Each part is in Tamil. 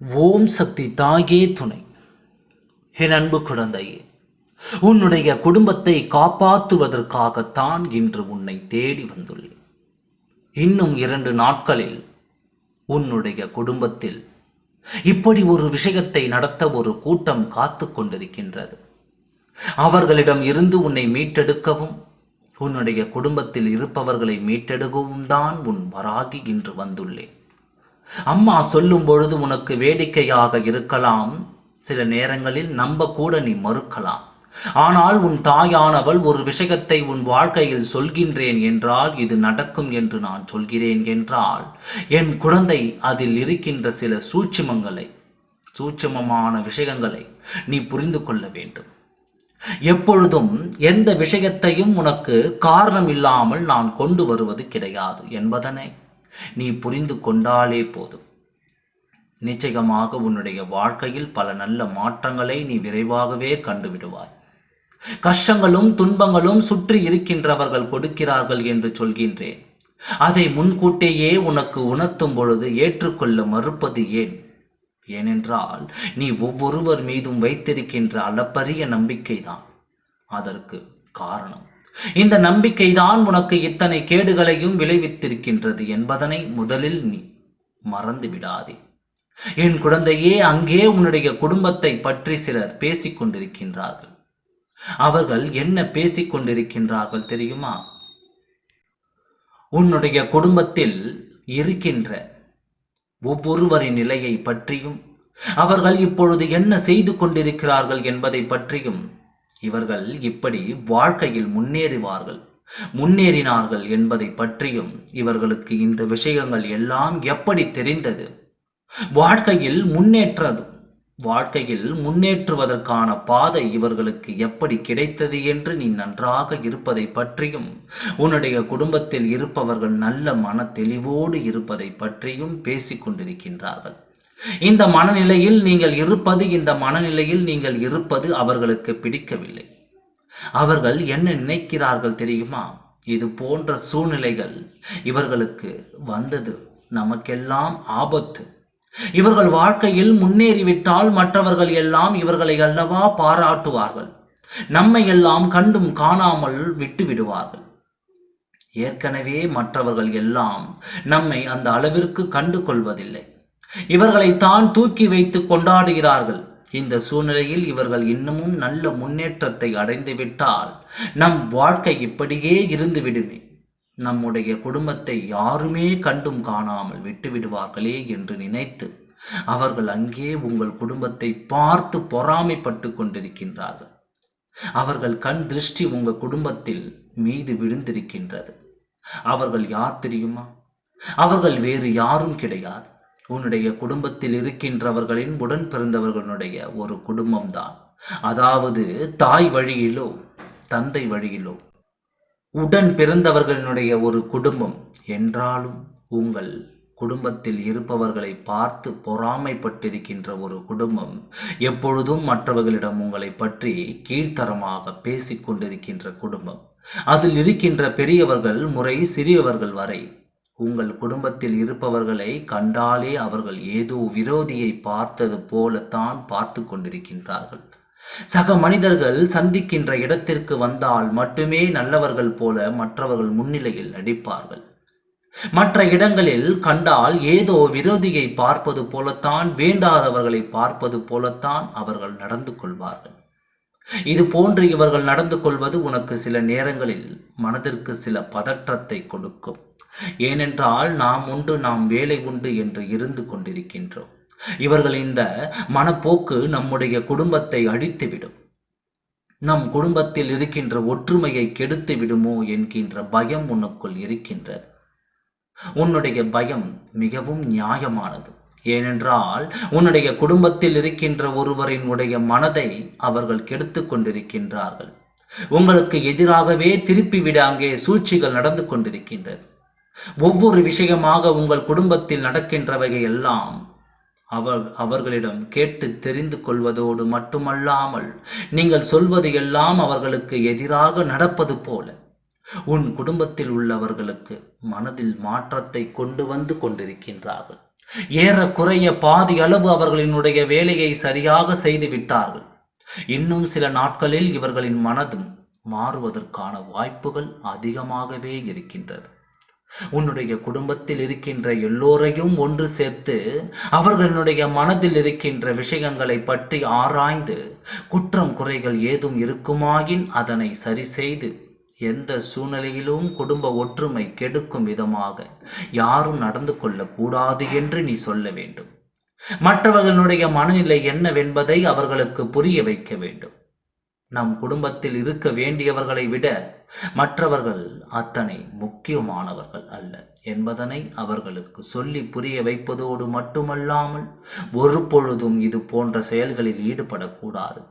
ஓம் சக்தி தாயே துணை. என் அன்பு குழந்தையே உன்னுடைய குடும்பத்தை காப்பாற்றுவதற்காகத்தான் இன்று உன்னை தேடி வந்துள்ளேன். இன்னும் இரண்டு நாட்களில் உன்னுடைய குடும்பத்தில் இப்படி ஒரு விஷயத்தை நடத்த ஒரு கூட்டம் காத்து கொண்டிருக்கின்றது. அவர்களிடம் இருந்து உன்னை மீட்டெடுக்கவும் உன்னுடைய குடும்பத்தில் இருப்பவர்களை மீட்டெடுக்கவும் தான் உன் வராகி இன்று வந்துள்ளேன். அம்மா சொல்லும் பொழுது உனக்கு வேடிக்கையாக இருக்கலாம். சில நேரங்களில் நம்ப கூட நீ மறுக்கலாம். ஆனால் உன் தாயானவள் ஒரு விஷயத்தை உன் வாழ்க்கையில் சொல்கின்றேன் என்றால் இது நடக்கும் என்று நான் சொல்கிறேன் என்றால் என் குழந்தை அதில் இருக்கின்ற சில சூட்சுமங்களை சூட்சுமமான விஷயங்களை நீ புரிந்து கொள்ள வேண்டும். எப்பொழுதும் எந்த விஷயத்தையும் உனக்கு காரணம் இல்லாமல் நான் கொண்டு வருவது கிடையாது என்பதனை. நீ புரிந்து கொண்டாலே போதும். நிச்சயமாக உன்னுடைய வாழ்க்கையில் பல நல்ல மாற்றங்களை நீ விரைவாகவே கண்டுவிடுவாய். கஷ்டங்களும் துன்பங்களும் சுற்றி இருக்கின்றவர்கள் கொடுக்கிறார்கள் என்று சொல்கின்றேன். அதை முன்கூட்டியே உனக்கு உணர்த்தும் பொழுது ஏற்றுக்கொள்ள மறுப்பது ஏன்? ஏனென்றால் நீ ஒவ்வொருவர் மீதும் வைத்திருக்கின்ற அளப்பரிய நம்பிக்கைதான். அதற்கு காரணம் இந்த நம்பிக்கைதான் உனக்கு இத்தனை கேடுகளையும் விளைவித்திருக்கின்றது என்பதனை முதலில் நீ மறந்து விடாதே என் குழந்தையே அங்கே உன்னுடைய குடும்பத்தை பற்றி சிலர் பேசிக் கொண்டிருக்கின்றார்கள் அவர்கள் என்ன பேசிக் கொண்டிருக்கின்றார்கள் தெரியுமா? உன்னுடைய குடும்பத்தில் இருக்கின்ற ஒவ்வொருவரின் நிலையை பற்றியும் அவர்கள் இப்பொழுது என்ன செய்து கொண்டிருக்கிறார்கள் என்பதை பற்றியும் இவர்கள் இப்படி வாழ்க்கையில் முன்னேறுவார்கள். முன்னேறினார்கள் என்பதை பற்றியும் இவர்களுக்கு இந்த விஷயங்கள் எல்லாம் எப்படி தெரிந்தது? வாழ்க்கையில் முன்னேற்றது. வாழ்க்கையில் முன்னேற்றுவதற்கான பாதை இவர்களுக்கு எப்படி கிடைத்தது என்று நீ நன்றாக இருப்பதை பற்றியும் உன்னுடைய குடும்பத்தில் இருப்பவர்கள் நல்ல மன தெளிவோடு இருப்பதை பற்றியும் பேசிக்கொண்டிருக்கின்றார்கள் இந்த மனநிலையில் நீங்கள் இருப்பது இந்த மனநிலையில் நீங்கள் இருப்பது அவர்களுக்கு பிடிக்கவில்லை. அவர்கள் என்ன நினைக்கிறார்கள் தெரியுமா? இது போன்ற சூழ்நிலைகள் இவர்களுக்கு வந்தது. நமக்கெல்லாம் ஆபத்து. இவர்கள் வாழ்க்கையில் முன்னேறிவிட்டால் மற்றவர்கள் எல்லாம் இவர்களை அல்லவா பாராட்டுவார்கள். நம்மை எல்லாம் கண்டும் காணாமல் விட்டு விடுவார்கள் ஏற்கனவே மற்றவர்கள் எல்லாம் நம்மை அந்த அளவிற்கு கண்டு கொள்வதில்லை இவர்களை தான் தூக்கி வைத்து கொண்டாடுகிறார்கள். இந்த சூழ்நிலையில் இவர்கள் இன்னமும் நல்ல முன்னேற்றத்தை அடைந்து விட்டால் நம் வாழ்க்கை இப்படியே இருந்து விடுமே நம்முடைய குடும்பத்தை யாருமே கண்டும் காணாமல் விட்டு விடுவார்களே என்று நினைத்து அவர்கள் அங்கே உங்கள் குடும்பத்தை பார்த்து பொறாமைப்பட்டு கொண்டிருக்கின்றார்கள். அவர்கள் கண் திருஷ்டி உங்கள் குடும்பத்தில் மீது விழுந்திருக்கின்றது. அவர்கள் யார் தெரியுமா? அவர்கள் வேறு யாரும் கிடையாது. உன்னுடைய குடும்பத்தில் இருக்கின்றவர்களின் உடன் பிறந்தவர்களுடைய ஒரு குடும்பம்தான். அதாவது தாய் வழியிலோ தந்தை வழியிலோ உடன் பிறந்தவர்களினுடைய ஒரு குடும்பம் என்றாலும் உங்கள் குடும்பத்தில் இருப்பவர்களை பார்த்து பொறாமைப்பட்டிருக்கின்ற ஒரு குடும்பம் எப்பொழுதும் மற்றவர்களிடம் உங்களை பற்றி கீழ்த்தரமாக பேசிக் கொண்டிருக்கின்ற குடும்பம். அதில் இருக்கின்ற பெரியவர்கள் முறை சிறியவர்கள் வரை உங்கள் குடும்பத்தில் இருப்பவர்களை கண்டாலே அவர்கள் ஏதோ விரோதியை பார்த்தது போலத்தான் பார்த்து கொண்டிருக்கின்றார்கள். சக மனிதர்கள் சந்திக்கின்ற இடத்திற்கு வந்தால் மட்டுமே நல்லவர்கள் போல மற்றவர்கள் முன்னிலையில் நடிப்பார்கள். மற்ற இடங்களில் கண்டால் ஏதோ விரோதியை பார்ப்பது போலத்தான் வேண்டாதவர்களை பார்ப்பது போலத்தான் அவர்கள் நடந்து கொள்வார்கள். இது போன்று இவர்கள் நடந்து கொள்வது உனக்கு சில நேரங்களில் மனதிற்கு சில பதற்றத்தை கொடுக்கும். ஏனென்றால் நாம் உண்டு நாம் வேலை உண்டு என்று இருந்து கொண்டிருக்கின்றோம். இவர்கள் இந்த மனப்போக்கு நம்முடைய குடும்பத்தை அழித்துவிடும். நம் குடும்பத்தில் இருக்கின்ற ஒற்றுமையை கெடுத்து விடுமோ என்கின்ற பயம் உனக்குள் இருக்கின்றது. உன்னுடைய பயம் மிகவும் நியாயமானது. ஏனென்றால் உன்னுடைய குடும்பத்தில் இருக்கின்ற ஒருவரின் உடைய மனதை அவர்கள் கெடுத்து கொண்டிருக்கின்றார்கள். உங்களுக்கு எதிராகவே திருப்பிவிட அங்கே சூழ்ச்சிகள் நடந்து கொண்டிருக்கின்றது. ஒவ்வொரு விஷயமாக உங்கள் குடும்பத்தில் நடக்கின்றவைகள் எல்லாம் அவர் அவர்களிடம் கேட்டு தெரிந்து கொள்வதோடு மட்டுமல்லாமல் நீங்கள் சொல்வது எல்லாம் அவர்களுக்கு எதிராக நடப்பது போல உன் குடும்பத்தில் உள்ளவர்களுக்கு மனதில் மாற்றத்தை கொண்டு வந்து கொண்டிருக்கின்றார்கள். ஏறக்குறைய பாதி அளவு அவர்களினுடைய வேலையை சரியாக செய்து விட்டார்கள். இன்னும் சில நாட்களில் இவர்களின் மனதும் மாறுவதற்கான வாய்ப்புகள் அதிகமாகவே இருக்கின்றது. உன்னுடைய குடும்பத்தில் இருக்கின்ற எல்லோரையும் ஒன்று சேர்த்து அவர்களுடைய மனதில் இருக்கின்ற விஷயங்களை பற்றி ஆராய்ந்து குற்றம் குறைகள் ஏதும் இருக்குமாயின் அதனை சரி செய்து எந்த சூழ்நிலையிலும் குடும்ப ஒற்றுமை கெடுக்கும் விதமாக யாரும் நடந்து கொள்ளக்கூடாது என்று நீ சொல்ல வேண்டும். மற்றவர்களுடைய மனநிலை என்னவென்பதை அவர்களுக்கு புரிய வைக்க வேண்டும். நம் குடும்பத்தில் இருக்க வேண்டியவர்களை விட மற்றவர்கள் அத்தனை முக்கியமானவர்கள் அல்ல என்பதனை அவர்களுக்கு சொல்லி புரிய வைப்பதோடு மட்டுமல்லாமல் ஒரு பொழுதும் இது போன்ற செயல்களில் ஈடுபடக்கூடாது.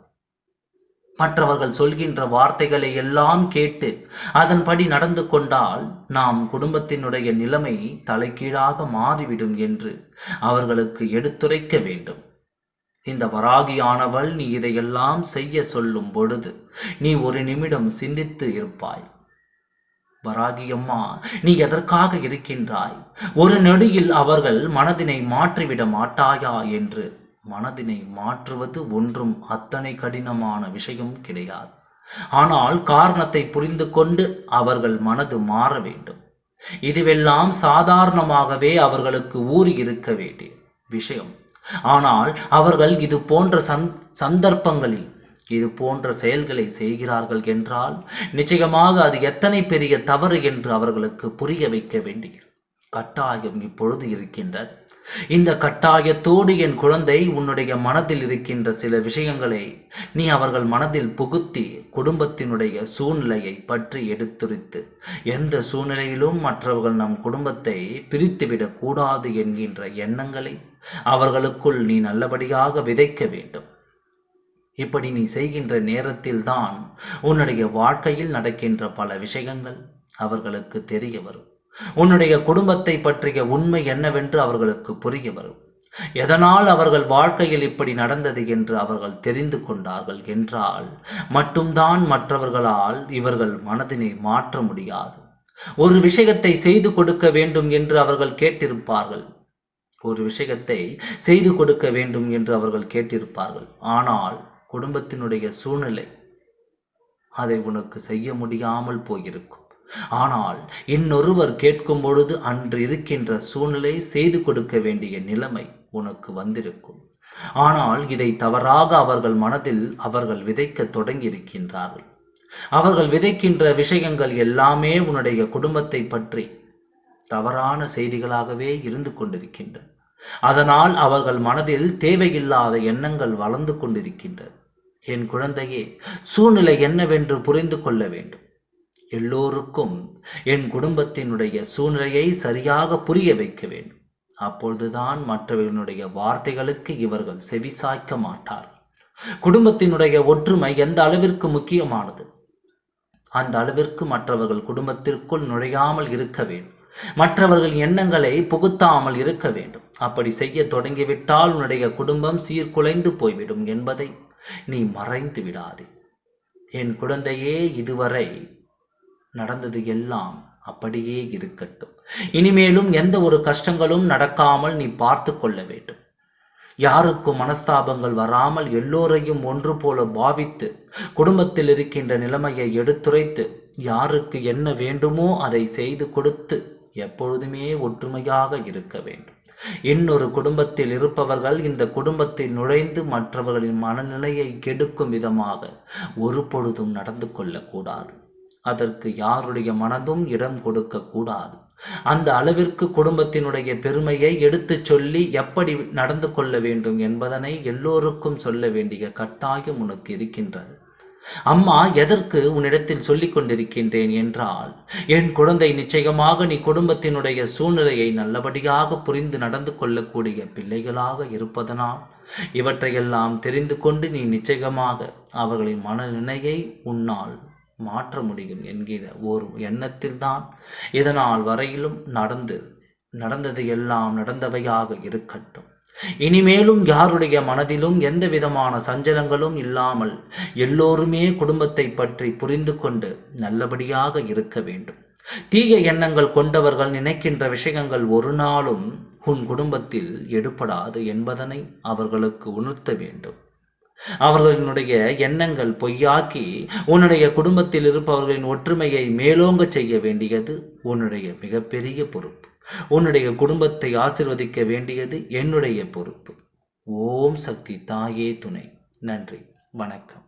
மற்றவர்கள் சொல்கின்ற வார்த்தைகளை எல்லாம் கேட்டு அதன்படி நடந்து கொண்டால் நாம் குடும்பத்தினுடைய நிலைமை தலைகீழாக மாறிவிடும் என்று அவர்களுக்கு எடுத்துரைக்க வேண்டும். இந்த வராகியானவள் நீ இதையெல்லாம் செய்ய சொல்லும் பொழுது நீ ஒரு நிமிடம் சிந்தித்து இருப்பாய். வராகியம்மா நீ எதற்காக இருக்கின்றாய்? ஒரு நொடியில் அவர்கள் மனதினை மாற்றிவிட மாட்டாயா என்று? மனதினை மாற்றுவது ஒன்றும் அத்தனை கடினமான விஷயம் கிடையாது. ஆனால் காரணத்தை புரிந்து கொண்டு அவர்கள் மனது மாற வேண்டும். இதுவெல்லாம் சாதாரணமாகவே அவர்களுக்கு ஊறி இருக்க வேண்டிய விஷயம். ஆனால் அவர்கள் இது போன்ற சந் சந்தர்ப்பங்களில் இது போன்ற செயல்களை செய்கிறார்கள் என்றால் நிச்சயமாக அது எத்தனை பெரிய தவறு என்று அவர்களுக்கு புரிய வைக்க வேண்டிய கட்டாயம் இப்பொழுது இருக்கின்றது. இந்த கட்டாயத்தோடு என் குழந்தை உன்னுடைய மனதில் இருக்கின்ற சில விஷயங்களை நீ அவர்கள் மனதில் புகுத்தி குடும்பத்தினுடைய சூழ்நிலையை பற்றி எடுத்துரைத்து எந்த சூழ்நிலையிலும் மற்றவர்கள் நம் குடும்பத்தை பிரித்துவிடக் கூடாது என்கின்ற எண்ணங்களை அவர்களுக்குள் நீ நல்லபடியாக விதைக்க வேண்டும். இப்படி நீ செய்கின்ற நேரத்தில்தான் உன்னுடைய வாழ்க்கையில் நடக்கின்ற பல விஷயங்கள் அவர்களுக்கு தெரிய வரும். உன்னுடைய குடும்பத்தை பற்றிய உண்மை என்னவென்று அவர்களுக்கு புரிய வரும். எதனால் அவர்கள் வாழ்க்கையில் இப்படி நடந்தது என்று அவர்கள் தெரிந்து கொண்டார்கள் என்றால் மட்டும்தான் மற்றவர்களால் இவர்கள் மனதினை மாற்ற முடியாது. ஒரு விஷயத்தை செய்து கொடுக்க வேண்டும் என்று அவர்கள் கேட்டிருப்பார்கள். ஒரு விஷயத்தை செய்து கொடுக்க வேண்டும் என்று அவர்கள் கேட்டிருப்பார்கள். ஆனால் குடும்பத்தினுடைய சூழ்நிலை அதை உனக்கு செய்ய முடியாமல் போயிருக்கும். ஆனால் இன்னொருவர் கேட்கும் பொழுது அன்று இருக்கின்ற சூழ்நிலை செய்து கொடுக்க வேண்டிய நிலைமை உனக்கு வந்திருக்கும். ஆனால் இதை தவறாக அவர்கள் மனதில் அவர்கள் விதைக்க தொடங்கி இருக்கின்றார்கள் அவர்கள் விதைக்கின்ற விஷயங்கள் எல்லாமே உன்னுடைய குடும்பத்தை பற்றி தவறான செய்திகளாகவே இருந்து கொண்டிருக்கின்றன. அதனால் அவர்கள் மனதில் தேவையில்லாத எண்ணங்கள் வளர்ந்து கொண்டிருக்கின்றது என் குழந்தையே சூழ்நிலை என்னவென்று புரிந்து கொள்ள வேண்டும். எல்லோருக்கும் என் குடும்பத்தினுடைய சூழ்நிலையை சரியாக புரிய வைக்க வேண்டும். அப்பொழுதுதான் மற்றவர்களுடைய வார்த்தைகளுக்கு இவர்கள் செவிசாய்க்க மாட்டார் குடும்பத்தினுடைய ஒற்றுமை எந்த அளவிற்கு முக்கியமானது? அந்த அளவிற்கு மற்றவர்கள் குடும்பத்திற்குள் நுழையாமல் இருக்க வேண்டும். மற்றவர்கள் எண்ணங்களை புகுத்தாமல் இருக்க வேண்டும். அப்படி செய்ய தொடங்கிவிட்டால் உன்னுடைய குடும்பம் சீர்குலைந்து போய்விடும் என்பதை நீ மறைந்து விடாதே. என் குழந்தையே இதுவரை நடந்தது எல்லாம் அப்படியே இருக்கட்டும். இனிமேலும் எந்த ஒரு கஷ்டங்களும் நடக்காமல் நீ பார்த்து கொள்ள வேண்டும். யாருக்கும் மனஸ்தாபங்கள் வராமல் எல்லோரையும் ஒன்று போல பாவித்து குடும்பத்தில் இருக்கின்ற நிலைமையை எடுத்துரைத்து யாருக்கு என்ன வேண்டுமோ அதை செய்து கொடுத்து எப்பொழுதுமே ஒற்றுமையாக இருக்க வேண்டும். இன்னொரு குடும்பத்தில் இருப்பவர்கள் இந்த குடும்பத்தில் நுழைந்து மற்றவர்களின் மனநிலையை கெடுக்கும் விதமாக ஒரு பொழுதும் நடந்து கொள்ளக்கூடாது. அதற்கு யாருடைய மனதும் இடம் கொடுக்க கூடாது. அந்த அளவிற்கு குடும்பத்தினுடைய பெருமையை எடுத்துச் சொல்லி எப்படி நடந்து கொள்ள வேண்டும் என்பதனை எல்லோருக்கும் சொல்ல வேண்டிய கட்டாயம் உனக்கு இருக்கின்றது. அம்மா எதற்கு உன்னிடத்தில் சொல்லிக் கொண்டிருக்கின்றேன் என்றால் என் குழந்தை நிச்சயமாக நீ குடும்பத்தினுடைய சூழ்நிலையை நல்லபடியாக புரிந்து நடந்து கொள்ளக்கூடிய பிள்ளைகளாக இருப்பதனால் இவற்றையெல்லாம் தெரிந்து கொண்டு நீ நிச்சயமாக அவர்களின் மனநிலையை உன்னால் மாற்ற முடியும் என்கிற ஒரு எண்ணத்தில்தான் இதனால் வரையிலும் நடந்து நடந்தது எல்லாம் நடந்தவையாக இருக்கட்டும். இனிமேலும் யாருடைய மனதிலும் எந்த விதமான சஞ்சலங்களும் இல்லாமல் எல்லோருமே குடும்பத்தை பற்றி புரிந்து கொண்டு நல்லபடியாக இருக்க வேண்டும். தீய எண்ணங்கள் கொண்டவர்கள் நினைக்கின்ற விஷயங்கள் ஒரு நாளும் உன் குடும்பத்தில் எடுபடாது என்பதனை அவர்களுக்கு உணர்த்த வேண்டும். அவர்களினுடைய எண்ணங்கள் பொய்யாக்கி உன்னுடைய குடும்பத்தில் இருப்பவர்களின் ஒற்றுமையை மேலோங்க செய்ய வேண்டியது உன்னுடைய மிகப்பெரிய பொறுப்பு. உன்னுடைய குடும்பத்தை ஆசிர்வதிக்க வேண்டியது என்னுடைய பொறுப்பு. ஓம் சக்தி தாயே துணை. நன்றி. வணக்கம்.